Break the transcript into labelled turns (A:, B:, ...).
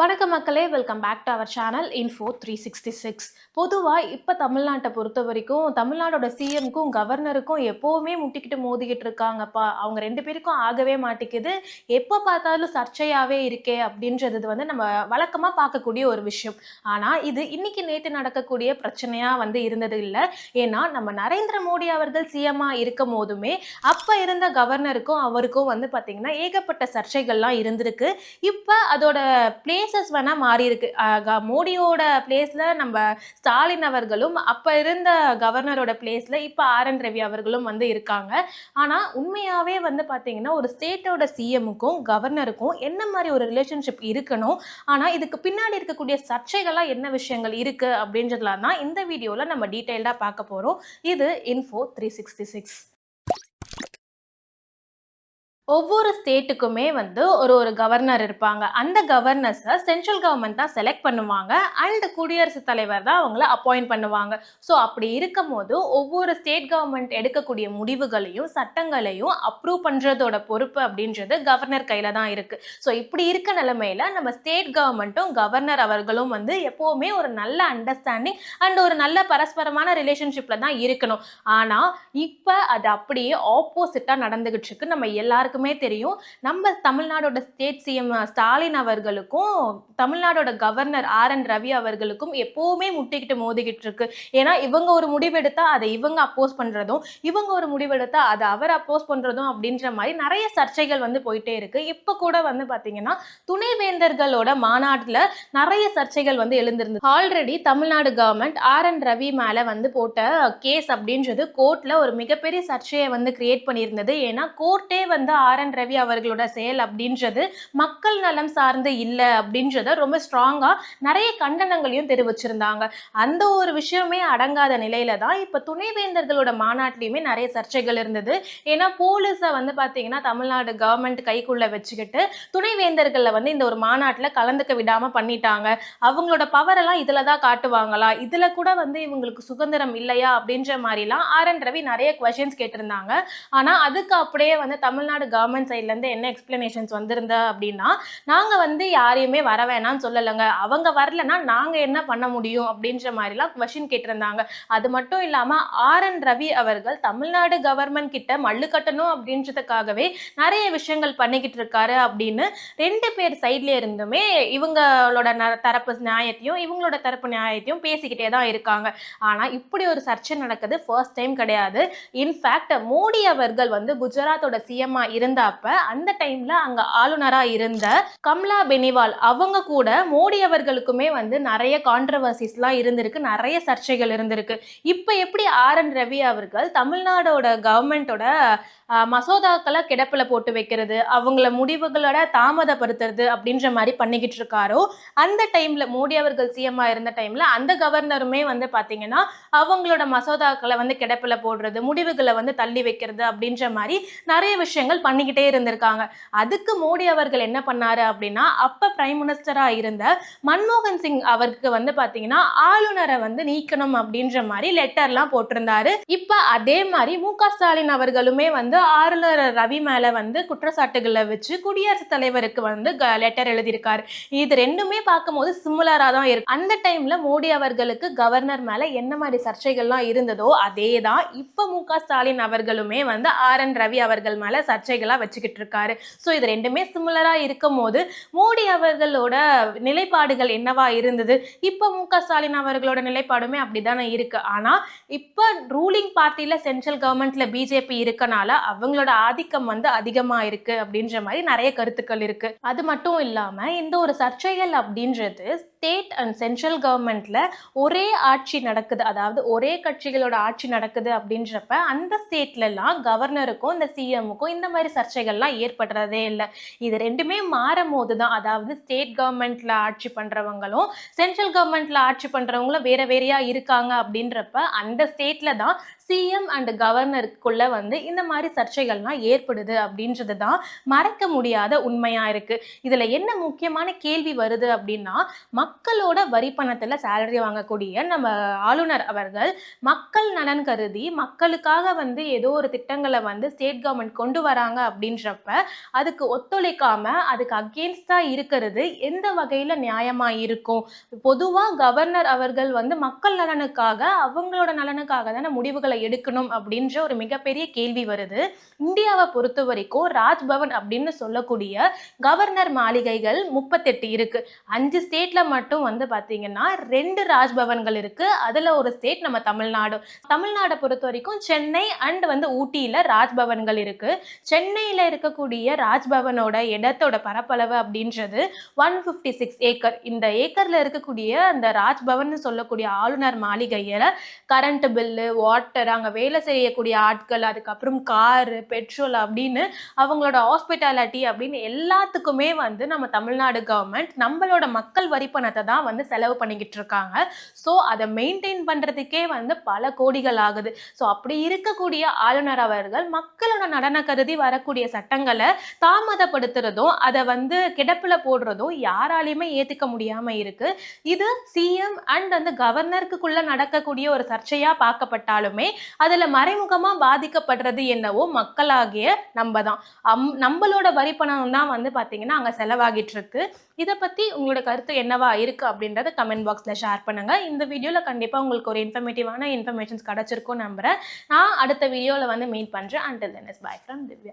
A: வணக்கம் மக்களே welcome back to our channel info three sixty six பொதுவாக இப்போ தமிழ்நாட்டை பொறுத்த வரைக்கும் தமிழ்நாடோட சிஎம்க்கும் கவர்னருக்கும் எப்போவுமே முட்டிக்கிட்டு மோதிக்கிட்டு இருக்காங்கப்பா. அவங்க ரெண்டு பேருக்கும் ஆகவே மாட்டேங்குது. எப்போ பார்த்தாலும் சர்ச்சையாகவே இருக்கே அப்படின்றது வந்து நம்ம வழக்கமாக பார்க்கக்கூடிய ஒரு விஷயம். ஆனால் இது இன்னைக்கு நேற்று நடக்கக்கூடிய பிரச்சனையாக வந்து இருந்தது இல்லை. ஏன்னா நம்ம நரேந்திர மோடி அவர்கள் சிஎம்மாக இருக்கும் போதுமே அப்போ இருந்த கவர்னருக்கும் அவருக்கும் வந்து பார்த்திங்கன்னா ஏகப்பட்ட சர்ச்சைகள்லாம் இருந்திருக்கு. இப்போ அதோட பிளேசஸ் வேணால் மாறி இருக்கு மோடியோட பிளேஸில் நம்ம ஸ்டாலின் அவர்களும் அப்போ இருந்த கவர்னரோட பிளேஸில் இப்போ ஆர் என் ரவி அவர்களும் வந்து இருக்காங்க. ஆனால் உண்மையாகவே வந்து பார்த்தீங்கன்னா ஒரு ஸ்டேட்டோட சிஎம்முக்கும் கவர்னருக்கும் என்ன மாதிரி ஒரு ரிலேஷன்ஷிப் இருக்கணும்? ஆனால் இதுக்கு பின்னாடி இருக்கக்கூடிய சர்ச்சைகள்லாம் என்ன விஷயங்கள் இருக்குது அப்படின்றதுலாம் தான் இந்த வீடியோவில் நம்ம டீட்டெயில்டாக பார்க்க போகிறோம் இது இன்ஃபோ த்ரீ சிக்ஸ்டி சிக்ஸ் ஒவ்வொரு ஸ்டேட்டுக்குமே வந்து ஒரு ஒரு கவர்னர் இருப்பாங்க. அந்த கவர்னர்ஸை சென்ட்ரல் கவர்மெண்ட் தான் செலக்ட் பண்ணுவாங்க. அண்ட் குடியரசுத் தலைவர் தான் அவங்கள அப்பாயிண்ட் பண்ணுவாங்க. ஸோ அப்படி இருக்கும் போது ஒவ்வொரு ஸ்டேட் கவர்மெண்ட் எடுக்கக்கூடிய முடிவுகளையும் சட்டங்களையும் அப்ரூவ் பண்ணுறதோட பொறுப்பு அப்படின்றது கவர்னர் கையில் தான் இருக்குது ஸோ இப்படி இருக்க நிலமையில நம்ம ஸ்டேட் கவர்மெண்ட்டும் கவர்னர் அவர்களும் வந்து எப்போவுமே ஒரு நல்ல அண்டர்ஸ்டாண்டிங் அண்ட் ஒரு நல்ல பரஸ்பரமான ரிலேஷன்ஷிப்பில் தான் இருக்கணும். ஆனால் இப்போ அது அப்படியே ஆப்போசிட்டாக நடந்துகிட்டு இருக்கு. நம்ம எல்லாருக்கும் தெரியும். நம்ம தமிழ்நாடோட ஸ்டேட் சிஎம் ஸ்டாலின் அவர்களுக்கும் தமிழ்நாடோட கவர்னர் ஆர் என் ரவி அவர்களுக்கும் எப்போவுமே முட்டிக்கிட்டு மோதிக்கிட்டு இருக்கு. ஏன்னா இவங்க ஒரு முடிவெடுத்தா அதை இவங்க அப்போஸ் பண்றதும் இவங்க ஒரு முடிவெடுத்தா அதை அவர் அப்போஸ் பண்றதும் அப்படின்ற மாதிரி நிறைய சர்ச்சைகள் வந்து போயிட்டே இருக்கு. இப்போ கூட வந்து பாத்தீங்கன்னா துணைவேந்தர்களோட மாநாட்டில் நிறைய சர்ச்சைகள் வந்து எழுந்திருந்தது. Already Tamil Nadu government R N Ravi மேல வந்து போட்ட கேஸ் அப்படின்றது கோர்ட்ல ஒரு மிகப்பெரிய சர்ச்சையை வந்து கிரியேட் பண்ணியிருந்தது. ஏன்னா கோர்ட்டே வந்து ஆர் என் ரவி அவர்களோட செயல் அப்படின்றது மக்கள் நலம் சார்ந்து இல்லை அப்படின்றத ரொம்ப ஸ்ட்ராங்காக நிறைய கண்டனங்களையும் தெரிவிச்சிருந்தாங்க. அந்த ஒரு விஷயமே அடங்காத நிலையில தான் இப்போ துணைவேந்தர்களோட மாநாட்டிலையுமே நிறைய சர்ச்சைகள் இருந்தது. ஏன்னா போலீஸை வந்து பார்த்தீங்கன்னா தமிழ்நாடு கவர்மெண்ட் கைக்குள்ள வச்சுக்கிட்டு துணைவேந்தர்களை வந்து இந்த ஒரு மாநாட்டில் கலந்துக்க விடாமல் பண்ணிட்டாங்க. அவங்களோட பவரெல்லாம் இதில் தான் காட்டுவாங்களா? இதில் கூட வந்து இவங்களுக்கு சுதந்திரம் இல்லையா அப்படின்ற மாதிரிலாம் ஆர் என் ரவி நிறைய கொஷின்ஸ் கேட்டிருந்தாங்க. ஆனால் அதுக்கு அப்படியே வந்து தமிழ்நாடு கவர்மெண்ட் சைட்லேருந்து என்ன எக்ஸ்பிளனேஷன்ஸ் வந்திருந்தா அப்படின்னா நாங்கள் வந்து யாரையுமே வர வேணாம்னு சொல்லலைங்க. அவங்க வரலன்னா நாங்கள் என்ன பண்ண முடியும் அப்படின்ற மாதிரிலாம் கொஷின் கேட்டிருந்தாங்க. அது மட்டும் இல்லாமல் ஆர் என் ரவி அவர்கள் தமிழ்நாடு கவர்மெண்ட் கிட்ட மல்லு கட்டணும் அப்படின்றதுக்காகவே நிறைய விஷயங்கள் பண்ணிக்கிட்டு இருக்காரு அப்படின்னு ரெண்டு பேர் சைட்ல இருந்துமே இவங்களோட ந- தரப்பு நியாயத்தையும் இவங்களோட தரப்பு நியாயத்தையும் பேசிக்கிட்டே தான் இருக்காங்க. ஆனால் இப்படி ஒரு சர்ச்சை நடக்குது. ஃபர்ஸ்ட் டைம் கிடையாது. இன்ஃபேக்ட் மோடி அவர்கள் வந்து குஜராத்தோட சிஎம்மா இருந்தப்ப அந்த டைம்ல அங்க ஆளுநரா இருந்த கம்லா பெனிவால் அவங்க கூட மோடி அவர்களுக்குமே வந்து நிறைய கான்ட்ரவர்சிஸ்லாம் இருந்திருக்கு நிறைய சர்ச்சைகள் இருந்திருக்கு. இப்போ எப்படி ஆர் என் ரவி அவர்கள் தமிழ்நாடோட கவர்மெண்டோட மசோதாக்களை கிடப்பில் போட்டு வைக்கிறது அவங்கள முடிவுகளோட தாமதப்படுத்துறது அப்படின்ற மாதிரி பண்ணிக்கிட்டு இருக்காரோ அந்த டைமில் மோடி அவர்கள் சிஎம்மாக இருந்த டைமில் அந்த கவர்னருமே வந்து பார்த்தீங்கன்னா அவங்களோட மசோதாக்களை வந்து கிடப்பில் போடுறது முடிவுகளை வந்து தள்ளி வைக்கிறது அப்படின்ற மாதிரி நிறைய விஷயங்கள் பண்ணிக்கிட்டே இருந்திருக்காங்க. அதுக்கு மோடி அவர்கள் என்ன பண்ணாரு அப்படின்னா அப்போ பிரைம் மினிஸ்டராக இருந்த மன்மோகன் சிங் அவருக்கு வந்து பார்த்தீங்கன்னா ஆளுநரை வந்து நீக்கணும் அப்படின்ற மாதிரி லெட்டர்லாம் போட்டிருந்தாரு. இப்போ அதே மாதிரி மு ஸ்டாலின் அவர்களுமே வந்து ஆளுநர் ரவி மேல வந்து குற்றச்சாட்டுகளை வச்சு குடியரசுத் தலைவருக்கு வந்து லெட்டர் எழுதியிருக்காரு. இது ரெண்டுமே பார்க்கும்போது சிமிலரா தான் இருக்கு. அந்த டைம்ல மோடி அவர்களுக்கு கவர்னர் மேல என்ன மாதிரி சர்ச்சைகள்லாம் இருந்ததோ அதே தான் இப்ப மு க ஸ்டாலின் அவர்களுமே வந்து ஆர் என் ரவி அவர்கள் மேல சர்ச்சைகளா வச்சுக்கிட்டு இருக்காரு. ஸோ இது ரெண்டுமே சிமிலரா இருக்கும் போது மோடி அவர்களோட நிலைப்பாடுகள் என்னவா இருந்தது? இப்போ மு க ஸ்டாலின் அவர்களோட நிலைப்பாடுமே அப்படிதானே இருக்கு. ஆனா இப்போ ரூலிங் பார்ட்டியில சென்ட்ரல் கவர்மெண்ட்ல பிஜேபி இருக்கனால அவங்களோட ஆதிக்கம் வந்து அதிகமாக இருக்குது அப்படின்ற மாதிரி நிறைய கருத்துக்கள் இருக்குது அது மட்டும் இல்லாமல் இந்த ஒரு சர்ச்சைகள் அப்படின்றது ஸ்டேட் அண்ட் சென்ட்ரல் கவர்மெண்ட்ல ஒரே ஆட்சி நடக்குது. அதாவது ஒரே கட்சிகளோட ஆட்சி நடக்குது அப்படின்றப்ப அந்த ஸ்டேட்லலாம் கவர்னருக்கும் இந்த சிஎம்முக்கும் இந்த மாதிரி சர்ச்சைகள்லாம் ஏற்படுறதே இல்லை. இது ரெண்டுமே மாறும் போது தான் அதாவது ஸ்டேட் கவர்மெண்ட்ல ஆட்சி பண்றவங்களும் சென்ட்ரல் கவர்மெண்ட்ல ஆட்சி பண்றவங்களும் வேற வேறையா இருக்காங்க அப்படின்றப்ப அந்த ஸ்டேட்ல தான் சிஎம் அண்ட் கவர்னருக்குள்ள வந்து இந்த மாதிரி சர்ச்சைகள்லாம் ஏற்படுது அப்படின்றது தான் மறக்க முடியாத உண்மையா இருக்கு. இதுல என்ன முக்கியமான கேள்வி வருது அப்படின்னா மக்களோட வரி பணத்துல சேலரி வாங்கக்கூடிய நம்ம ஆளுநர் அவர்கள் மக்கள் நலன் கருதி மக்களுக்காக வந்து ஏதோ ஒரு திட்டங்களை வந்து ஸ்டேட் கவர்மெண்ட் கொண்டு வராங்க அப்படின்றப்ப அதுக்கு ஒத்துழைக்காம அதுக்கு அகேன்ஸ்டா இருக்கிறது எந்த வகையில நியாயமா இருக்கும்? பொதுவா கவர்னர் அவர்கள் வந்து மக்கள் நலனுக்காக அவங்களோட நலனுக்காக தானே முடிவுகளை எடுக்கணும் அப்படின்ற ஒரு மிகப்பெரிய கேள்வி வருது. இந்தியாவை பொறுத்த வரைக்கும் ராஜ்பவன் அப்படின்னு சொல்லக்கூடிய கவர்னர் மாளிகைகள் முப்பத்தெட்டு இருக்கு. அஞ்சு ஸ்டேட்ல மட்டும் வந்து பாத்தீங்கன்னா ரெண்டு ராஜ்பவன்கள் இருக்கு. அதுல ஒரு ஸ்டேட் நம்ம தமிழ்நாடு. தமிழ்நாடை பொறுத்த வரைக்கும் சென்னை அண்ட் வந்து ஊட்டியில ராஜ்பவன்கள் இருக்கு. சென்னையில இருக்கக்கூடிய ராஜ்பவனோட இடத்தோட பரப்பளவு அப்படின்றது ஒன் ஃபிஃப்டி சிக்ஸ் ஏக்கர் இந்த ஏக்கர்ல இருக்கக்கூடிய அந்த ராஜ்பவன் சொல்லக்கூடிய ஆளுநர் மாளிகையில கரண்ட் பில்லு வாட்டர் அங்க வேலை செய்யக்கூடிய ஆட்கள் அதுக்கப்புறம் கார் பெட்ரோல் அப்படின்னு அவங்களோட ஹாஸ்பிட்டாலிட்டி அப்படின்னு எல்லாத்துக்குமே வந்து நம்ம தமிழ்நாடு கவர்மெண்ட் நம்மளோட மக்கள் வரி பணத்தை தான் வந்து செலவு பண்ணிக்கிட்டு இருக்காங்க. ஸோ அதை மெயின்டைன் பண்ணுறதுக்கே வந்து பல கோடிகள் ஆகுது. ஸோ அப்படி இருக்கக்கூடிய ஆளுநர் அவர்கள் மக்களோட நடன கருதி வரக்கூடிய சட்டங்களை தாமதப்படுத்துறதும் அதை வந்து கிடப்பில் போடுறதும் யாராலையுமே ஏற்றுக்க முடியாமல் இருக்குது இது சிஎம் அண்ட் அந்த கவர்னருக்குள்ளே நடக்கக்கூடிய ஒரு சர்ச்சையாக பார்க்கப்பட்டாலுமே அதில் மறைமுகமாக பாதிக்கப்படுறது என்னவோ மக்களாகிய நம்ம தான் அம் நம்மளோட வரி பணம் தான் வந்து பார்த்தீங்கன்னா அங்கே செலவாகிட்டு இருக்கு இதை பற்றி உங்களோட கருத்து என்னவா இருக்குது அப்படின்றத கமெண்ட் பாக்ஸில் ஷேர் பண்ணுங்கள் இந்த வீடியோவில் கண்டிப்பாக உங்களுக்கு ஒரு இன்ஃபர்மேட்டிவான இன்ஃபர்மேஷன்ஸ் கிடச்சிருக்கும் நம்புறேன். நான் அடுத்த வீடியோவில் வந்து மீட் பண்ணுறேன் until then is bye from Divya.